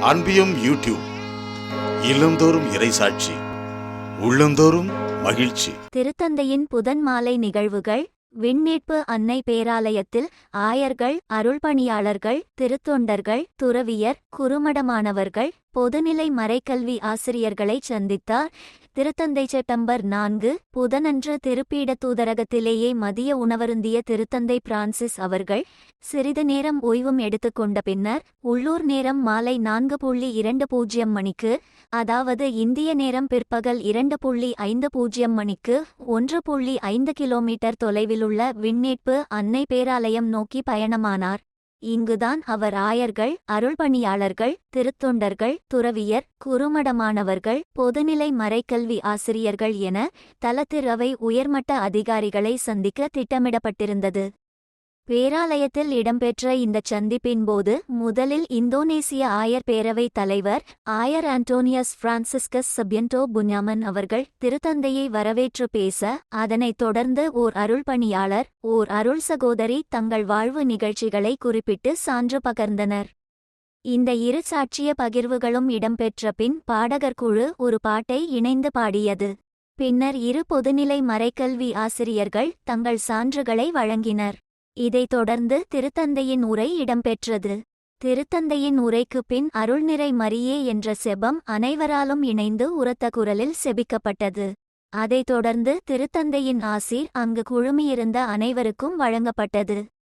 அன்பியும் YouTube இல்லந்தோறும் இறைசாட்சி உள்ளந்தோறும் மகிழ்ச்சி. திருத்தந்தையின் புதன் மாலை நிகழ்வுகள் விண்மீட்பு அன்னை பேராலயத்தில் ஆயர்கள் அருள்பணியாளர்கள் திருத்தொண்டர்கள் துறவியர் குறுமடமானவர்கள் பொதுநிலை மறைக்கல்வி ஆசிரியர்களை சந்தித்தார். திருத்தந்தை செப்டம்பர் நான்கு புதனன்று திருப்பீட தூதரகத்திலேயே மதிய உணவருந்திய திருத்தந்தை பிரான்சிஸ் அவர்கள் சிறிது நேரம் ஓய்வும் எடுத்துக்கொண்ட பின்னர் உள்ளூர் நேரம் மாலை நான்கு புள்ளி இரண்டு பூஜ்ஜியம் மணிக்கு அதாவது இந்திய நேரம் பிற்பகல் இரண்டு புள்ளி ஐந்து பூஜ்ஜியம் மணிக்கு ஒன்று புள்ளி ஐந்து கிலோமீட்டர் தொலைவிலுள்ள விண்ணீட்பு அன்னை பேராலயம் நோக்கி பயணமானார். இங்குதான் அவர் ஆயர்கள் அருள்பணியாளர்கள் திருத்தொண்டர்கள் துறவியர் குறுமடமானவர்கள் பொதுநிலை மறைக்கல்வி ஆசிரியர்கள் என தலத்திறவை உயர்மட்ட அதிகாரிகளை சந்திக்க திட்டமிடப்பட்டிருந்தது. பேராலயத்தில் இடம்பெற்ற இந்த சந்திப்பின் போது முதலில் இந்தோனேசிய ஆயர் பேரவைத் தலைவர் ஆயர் ஆண்டோனியஸ் பிரான்சிஸ்கஸ் சபியன்டோ புன்யாமன் அவர்கள் திருத்தந்தையை வரவேற்று பேச அதனைத் தொடர்ந்து ஓர் அருள்பணியாளர் ஓர் அருள் சகோதரி தங்கள் வாழ்வு நிகழ்ச்சிகளை குறிப்பிட்டு சான்று பகர்ந்தனர். இந்த இரு சாட்சிய பகிர்வுகளும் இடம்பெற்ற பின் பாடகர் குழு ஒரு பாட்டை இணைந்து பாடியது. பின்னர் இரு பொதுநிலை மறைக்கல்வி ஆசிரியர்கள் தங்கள் சான்றுகளை வழங்கினர். இதைத் தொடர்ந்து திருத்தந்தையின் உரை இடம்பெற்றது. திருத்தந்தையின் உரைக்கு பின் அருள்நிறை மரியே என்ற செபம் அனைவராலும் இணைந்து உரத்த குரலில் செபிக்கப்பட்டது. அதைத் தொடர்ந்து திருத்தந்தையின் ஆசீர் அங்கு குழுமியிருந்த அனைவருக்கும் வழங்கப்பட்டது.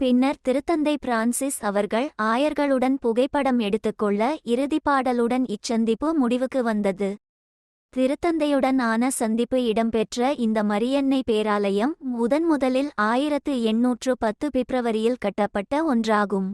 பின்னர் திருத்தந்தை பிரான்சிஸ் அவர்கள் ஆயர்களுடன் புகைப்படம் எடுத்துக்கொள்ள இறுதிப்பாடலுடன் இச்சந்திப்பு முடிவுக்கு வந்தது. திருத்தந்தையுடன் ஆன சந்திப்பு இடம்பெற்ற இந்த மரியன்னை பேராலயம் முதன் முதலில் ஆயிரத்து எண்ணூற்று பத்து பிப்ரவரியில் கட்டப்பட்ட ஒன்றாகும்.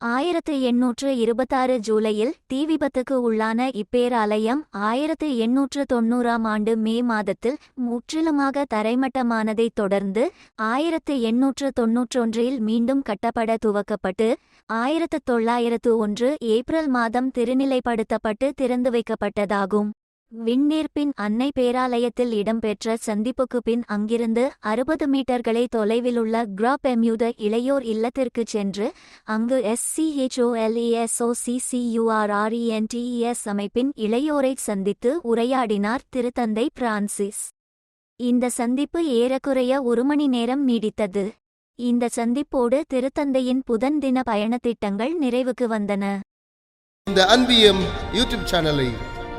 ஆயிரத்து எண்ணூற்று இருபத்தாறு ஜூலையில் தீ விபத்துக்கு உள்ளான இப்பேராலயம் ஆயிரத்து எண்ணூற்று தொன்னூறாம் ஆண்டு மே மாதத்தில் முற்றிலுமாக தரைமட்டமானதைத் தொடர்ந்து ஆயிரத்து எண்ணூற்று தொன்னூற்றொன்றில் மீண்டும் கட்டப்பட துவக்கப்பட்டு ஆயிரத்து தொள்ளாயிரத்து ஒன்று ஏப்ரல் மாதம் திருநிலைப்படுத்தப்பட்டு திறந்து வைக்கப்பட்டதாகும் விண்ணீர்ப்பின் அன்னை பேராலயத்தில் இடம்பெற்ற சந்திப்புக்கு பின் அங்கிருந்து அறுபது மீட்டர்களை தொலைவிலுள்ள கிராப் எம்யூத இளையோர் இல்லத்திற்குச் சென்று அங்கு எஸ்சிஹெச்ஓஎல்இஎஸ்ஓசிசியூஆர்ஆர்இஎன்டிஇஎஸ் அமைப்பின் இளையோரை சந்தித்து உரையாடினார் திருத்தந்தை பிரான்சிஸ். இந்த சந்திப்பு ஏறக்குறைய ஒரு மணி நேரம் நீடித்தது. இந்த சந்திப்போடு திருத்தந்தையின் புதன் தின பயணத்திட்டங்கள் நிறைவுக்கு வந்தன. இந்த அன்பியம் யூடியூப் சேனலை